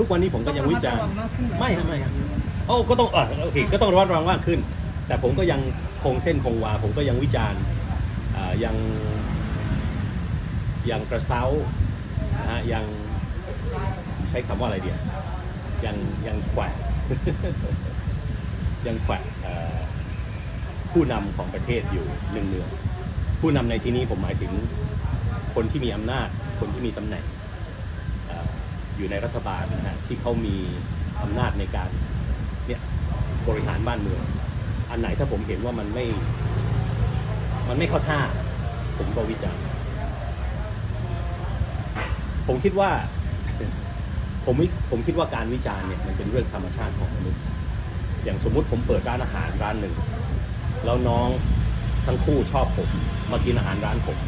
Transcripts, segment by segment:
ทุกวันนี้ผมก็ยังวิจารณ์ต้องระมัดระวังมากขึ้นไหมไม่ครับไม่ครับโอ้ก็ต้องเออโอเคก็ต้องระมัดระวังมากขึ้น แต่ผมก็ยังคงเส้นคงวา ผมก็ยังวิจารณ์อ่ายังยังกระเซ้านะฮะยังใช้คำว่าอะไรเดียวยังยังแขวะยังแขวะเอ่อผู้นำของประเทศอยู่เนืองๆผู้นำในที่นี้ผมหมายถึงคนที่มีอำนาจ คนที่มีตำแหน่งเอ่ อยู่ในรัฐบาลนะฮะที่เขามีอำนาจในการเนี่ยบริหารบ้านเมือง อันไหนถ้าผมเห็นว่ามันไม่ มันไม่เข้าท่า ผมก็วิจารณ์ผมคิดว่า ผมผมคิดว่าการวิจารณ์เนี่ยมันเป็นเรื่องธรรมชาติของมนุษย์ อย่างสมมุติผมเปิดร้านอาหารร้านหนึ่ง แล้วน้องทั้งคู่ชอบผม มากินอาหารร้านผม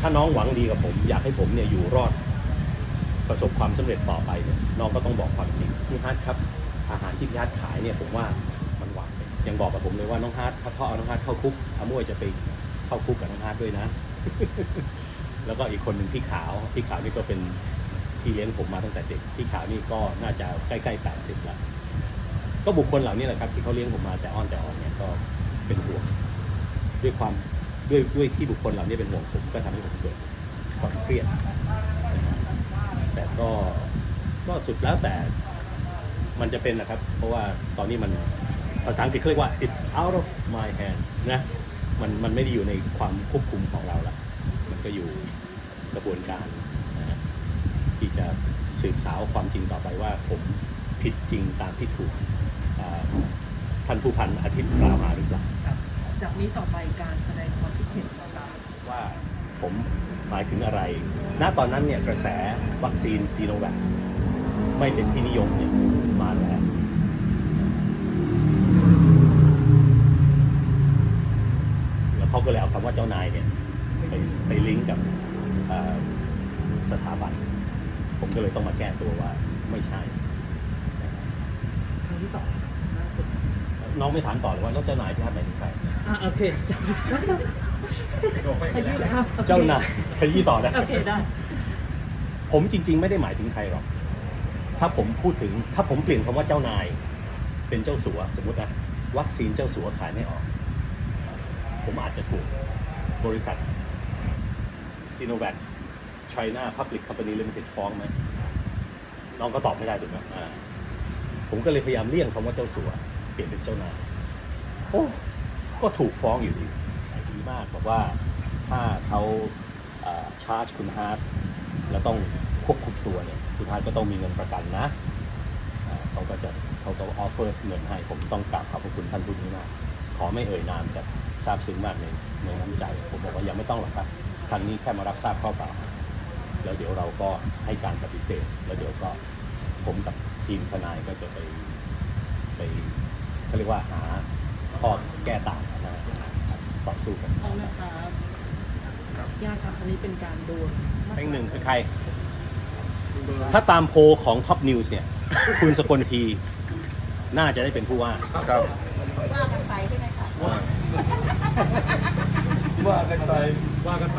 ถ้าน้องหวังดีกับผม อยากให้ผมเนี่ยอยู่รอด ประสบความสำเร็จต่อไปเนี่ยน้องก็ต้องบอกความจริงพี่ฮาร์ดครับ อาหารที่พี่ฮาร์ดขายเนี่ยผมว่ามันหวานไปยังบอกกับผมเลยว่าน้องฮาร์ดถ้าเขาเอาน้องฮาร์ดเข้าคุกอาม่วยจะไปเข้าคุกกับน้องฮาร์ดด้วยนะ แล้วก็อีกคนหนึ่งพี่ขาวพี่ขาวนี่ก็เป็นพี่เลี้ยงผมมาตั้งแต่เด็กพี่ขาวนี่ก็น่าจะใกล้ๆแปดสิบแล้วก็บุคคลเหล่านี้แหละครับที่เขาเลี้ยงผมมาแต่อ้อนแต่อ่อนเนี่ยก็เป็นห่วงด้วยความด้วยด้วยที่บุคคลเหล่านี้เป็นห่วงผมก็ทำให้ผมเกิดความเครียด ก็ก็สุดแล้วแต่มันจะเป็นนะครับ เพราะว่าตอนนี้มันภาษาอังกฤษเขาเรียกว่า it's out of my hands นะมันมันไม่ได้อยู่ในความควบคุมของเราละมันก็อยู่กระบวนการนะฮะที่จะสืบสาวความจริงต่อไปว่าผมผิดจริงตามที่ถูกอ่าท่านผู้พันอาทิตย์กล่าวหาหรือเปล่าครับจากนี้ต่อไปการแสดงความคิดเห็นต่างว่า ผมหมายถึงอะไร ณ ตอนนั้นเนี่ยกระแสวัคซีนซีโนแวคไม่เป็นที่นิยมเนี่ยมาแล้วแล้วเขาก็เลยเอาคำว่าเจ้านายเนี่ยไปไปลิงก์กับเอ่อสถาบัน ผมก็เลยต้องมาแก้ตัวว่าไม่ใช่ๆครั้งที่สองล่าสุดน้องไม่ถามต่อเลยว่าแล้วเจ้านายที่ท่านหมายถึงใครอะโอเคจำขยี้แล้ว เจ้านายขยี้ต่อนะ โอเคได้ ผมจริง ๆ ไม่ได้หมายถึงใครหรอก ถ้าผมพูดถึง ถ้าผมเปลี่ยนคำว่าเจ้านาย เป็นเจ้าสัวสมมตินะวัคซีนเจ้าสัวขายไม่ออก ผมอาจจะถูกบริษัทซีโนแวค China Public Company Limited ฟ้องไหมน้องก็ตอบไม่ได้ถูกไหมอ่าผมก็เลยพยายามเลี่ยงคำว่าเจ้าสัว เปลี่ยนเป็นเจ้านายโอ้ก็ถูกฟ้องอยู่ดีดี มากบอกว่าถ้าเขาชาร์จคุณฮาร์ดแล้วต้องควบคุมตัวเนี่ยคุณฮาร์ดก็ต้องมีเงินประกันนะเขาก็จะเขาก็ออฟเฟอร์เงินให้ผมต้องกราบขอบพระคุณท่านผู้นี้มากขอไม่เอ่ยนามแต่ซาบซึ้งมากในในน้ำใจ ผมบอกว่ายังไม่ต้องหรอกครับครั้งนี้แค่มารับทราบข้อกล่าวหาแล้วเดี๋ยวเราก็ให้การปฏิเสธ แล้วเดี๋ยวก็ผมกับทีมทนายก็จะไปไปเขาเรียกว่าหาข้อแก้ต่างนะ ต่อสู้กันเอานะครับยากครับอันนี้เป็นการโดนแห่งหนึ่งคือใคร ถ้าตามโพลของท็อปนิวส์เนี่ย คุณสกลทีน่าจะได้เป็นผู้ว่าครับว่ากันไปใช่ไหมคะว่ากันไปว่ากันไป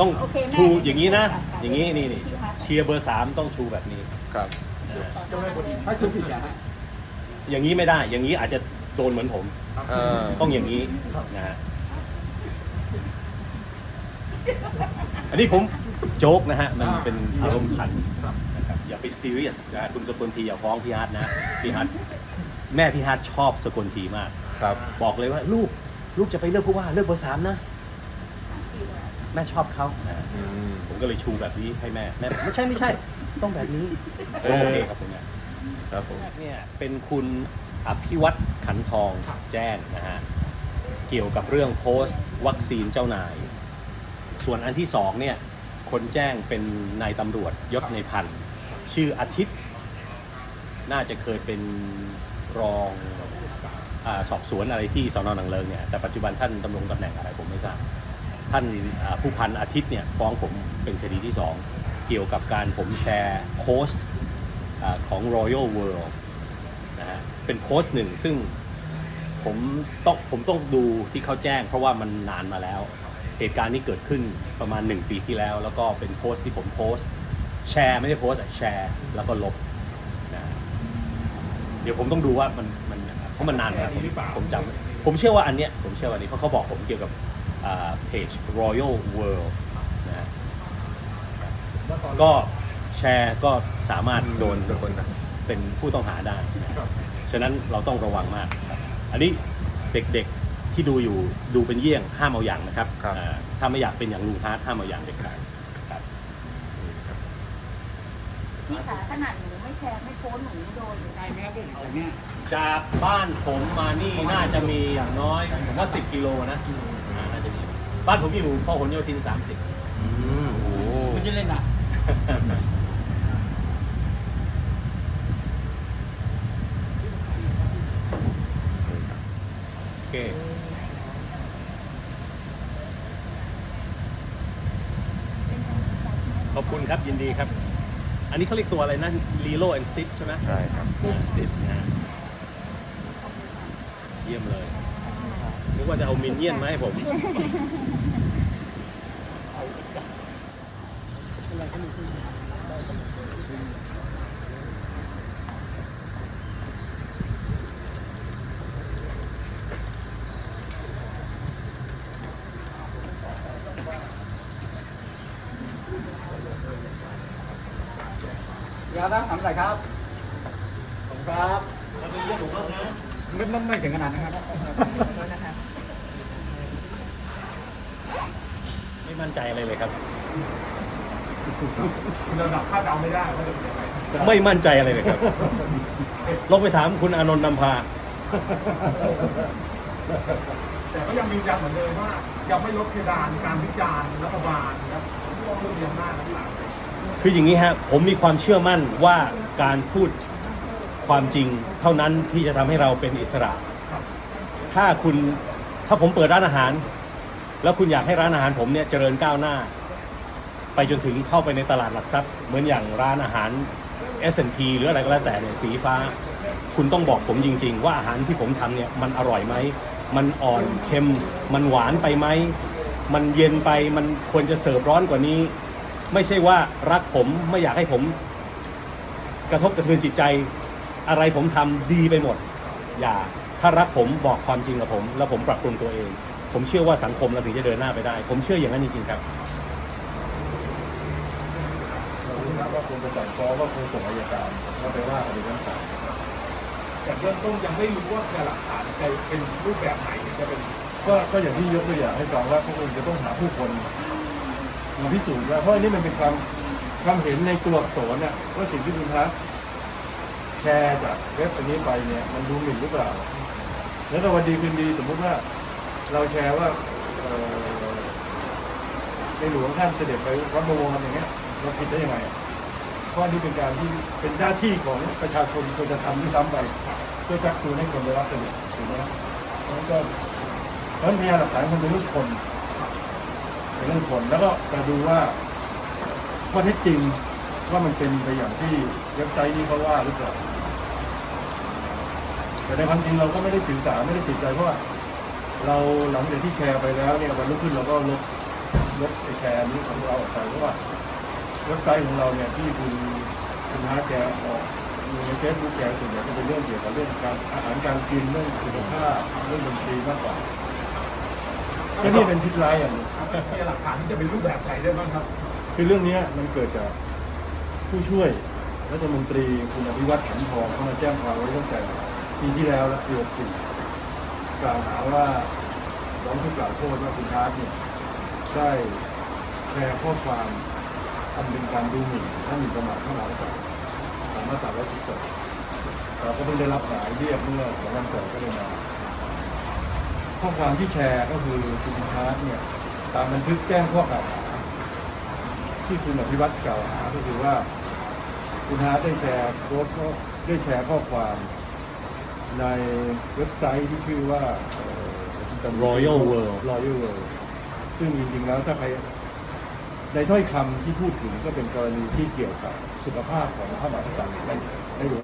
ต้องโอเคแม่ชูอย่างนี้นะค่ะอย่างนี้นี่นี่เชียร์เบอร์สามต้องชูแบบนี้ครับเจ้าแม่บดีถ้าคือผิดนะฮะอย่างนี้ไม่ได้ อย่างนี้อาจจะโดนเหมือนผมเออต้องอย่างนี้นะฮะ อันนี้ผมโจ๊กนะฮะ มันเป็นอารมณ์ขันนะครับอย่าไปซีเรียสนะคุณสกลทีอย่าฟ้องพี่ฮาร์ดนะพี่ฮาร์ดแม่พี่ฮาร์ดชอบสกลทีมาก ครับ บอกเลยว่าลูกลูกจะไปเลือกผู้ว่าเลือกเบอร์สามนะแม่ชอบเขาอ่าอืม ผมก็เลยชูแบบนี้ให้แม่แม่บอกไม่ใช่ไม่ใช่ ต้องแบบนี้เออ โอเคครับผมเนี่ย ครับผมแรกเนี่ยเป็นคุณอภิวัตขันทองแจ้งนะฮะ เกี่ยวกับเรื่องโพสต์ วัคซีนเจ้านาย ส่วนอันที่สองเนี่ยคนแจ้งเป็นนายตำรวจยศในพันชื่ออาทิตย์ น่าจะเคยเป็นรองอสอบสวนอะไรที่สอนอหนังเลิงเนี่ยแต่ปัจจุบันท่านดำรงตำแหน่งอะไรผมไม่ทราบท่านผู้พันอาทิตย์เนี่ยฟ้องผมเป็นคดีที่สองเกี่ยวกับการผมแชร์โพสต์ของ Royal World นะฮะเป็นโพสต์หนึ่งซึ่งผมต้องผมต้องดูที่เขาแจ้งเพราะว่ามันนานมาแล้ว เหตุการณ์นี้เกิดขึ้นประมาณ 1 ปีที่แล้ว แล้วก็เป็นโพสต์ที่ผมโพสต์ แชร์ไม่ได้โพสต์อะแชร์แล้วก็ลบนะดี๋ยวผมต้องดูว่ามันมันเพราะมันนานแล้วผมผมจำผมเชื่อว่าอันเนี้ยผมเชื่อว่าอันนี้เพราะเขาบอกผมเกี่ยวกับเพจ Royal World นะฮะก็แชร์ก็สามารถโดนโดนนะเป็นผู้ต้องหาได้นะฉะนั้นเราต้องระวังมากครับอันนี้เด็กๆ ที่ดูอยู่ดูเป็นเยี่ยงห้ามเอาอย่างนะครับครับ อ่าถ้าไม่อยากเป็นอย่างลุงฮาร์ดห้ามเอาอย่างเด็ดขาดครับพี่ขาขนาดหนูไม่แชร์ไม่โพสต์หนูโดนอยู่ในแม่เด็กเนี่ยจากบ้านผมมานี่น่าจะมีอย่างน้อยผมว่า10กิโลนะอ่าน่าจะมีบ้านผมอยู่พหลโยธิน30อืมโอ้โหไม่ใช่เล่นนะ โอเค ขอบ คุณครับยินดีครับ อันนี้เขาเรียกตัวอะไรนะ Lilo and Stitch ใช่ไหมใช่ครับสติชนะเยี่ยมเลยนึกว่าจะเอามินเนี่ยนมาให้ผมเดี๋ยวนะถามหน่อยครับผมครับเราเป็นเยี่ยมผมบ้างนะไม่ไม่ไม่ถึงขนาดนั้นครับ ไม่มั่นใจอะไรเลยครับ ระดับคาดเดาไม่ได้ว่าจะเป็นยังไงไม่มั่นใจอะไรเลยครับลองไปถามคุณอานนท์นำพา แต่ก็ยังยืนยันเหมือนเดิมว่ายังไม่ลดเพดานการวิจารณ์รัฐบาลนะครับเรื่องเรียนหน้าจทั้งหลาย คืออย่างนี้ฮะผมมีความเชื่อมั่นว่าการพูดความจริงเท่านั้นที่จะทำให้เราเป็นอิสระ ถ้าคุณถ้าผมเปิดร้านอาหาร แล้วคุณอยากให้ร้านอาหารผมเนี่ยเจริญก้าวหน้า ไปจนถึงเข้าไปในตลาดหลักทรัพย์เหมือนอย่างร้านอาหาร S&P หรืออะไรก็แล้วแต่เนี่ยสีฟ้า คุณต้องบอกผมจริง ๆ ว่าอาหารที่ผมทำเนี่ยมันอร่อยไหม มันอ่อนเค็ม มันหวานไปไหม มันเย็นไปมันควรจะเสิร์ฟร้อนกว่านี้ ไม่ใช่ว่ารักผมไม่อยากให้ผม กระทบกระเทือนจิตใจ อะไรผมทำดีไปหมด อย่า ถ้ารักผมบอกความจริงกับผม แล้วผมปรับปรุงตัวเอง ผมเชื่อว่าสังคมเราถึงจะเดินหน้าไปได้ ผมเชื่ออย่างนั้นจริงๆครับว่าควรจะสั่งฟ้องว่าควรส่งอายการแล้วไปว่ากันในชั้นศาลแต่เบื้องต้นยังไม่รู้ว่าพยานหลักฐานจะเป็นรูปแบบไหนจะเป็นก็ก็อย่างที่ยกตัวอย่างให้ฟังว่าพวกคุณจะต้องหาผู้คน มาพิสูจน์ว่าเพราะอันนี้มันเป็นความความเห็นในตัวอักษรน่ะว่าสิ่งที่คุณทักแชร์จากเว็บอันนี้ไปเนี่ย มันดูหมิ่นหรือเปล่า แล้วถ้าวันดีคืนดีสมมุติว่า เราแชร์ว่าในหลวงท่านเสด็จไปวัดบวรอย่างเงี้ยเราผิดได้ยังไงเพราะอันนี้เป็นการที่เป็นหน้าที่ของประชาชนควรจะทำที่ซ้ำไปเพื่อชักชวนให้คนไปรับเสด็จถูกไหมเพราะฉะนั้นก็เพราะฉะนั้นพยานหลักฐานมันเป็นเรื่องคน เรื่องคนแล้วก็มาดูว่าข้อเท็จจริงว่ามันเป็นไปอย่างที่เว็บไซต์นี้เขาว่าหรือเปล่าแต่ในความจริงเราก็ไม่ได้ถือสาไม่ได้ติดใจเพราะว่าเราหลังจากที่แชร์ไปแล้วเนี่ยวันรุ่งขึ้นเราก็ลบลบไอ้แชร์นี้ของเราออกไปเพราะว่าเว็บไซต์ของเราเนี่ยที่คุณคุณฮาร์ดแกออกในเฟซบุ๊กแกส่วนใหญ่ก็เป็นเรื่องเกี่ยวกับเรื่องการอาหารการกินเรื่องสุขภาพเรื่องดนตรีมากกว่า ก็นี่เป็นพิษร้ายอย่างหนึงพยานหลักฐานที่จะเป็นรูปแบบไหนได้บ้างครับ คือเรื่องเนี้ยมันเกิดจากผู้ช่วยรัฐมนตรีคุณอภิวัตขันทองเข้ามาแจ้งความไว้ตั้งแต่ปีที่แล้วและปี64กล่าวหาว่าร้องทุกข์กล่าวโทษว่าคุณฮาร์ดเนี่ยได้แชร์ข้อความอันเป็นการดูหมิ่นและหมิ่นประมาทข้าหาศาลตามมาตรา112เราก็เพิ่งได้รับหมายเรียกเมื่อสองวันก่อนก็ได้มา ข้อความที่แชร์ก็คือคุณฮาร์ดเนี่ยตามบันทึกแจ้งข้อกล่าวหาที่คุณอภิวัตกล่าวหาก็คือว่าคุณฮาร์ดได้แชร์โพสต์ข้อได้แชร์ข้อความในเว็บไซต์ที่ชื่อว่าเอ่อจำ Royal World Royal World ซึ่งจริงๆแล้วถ้าใครในถ้อยคำที่พูดถึงก็เป็นกรณีที่เกี่ยวกับสุขภาพของพระมหากษัตริย์ในในหลวง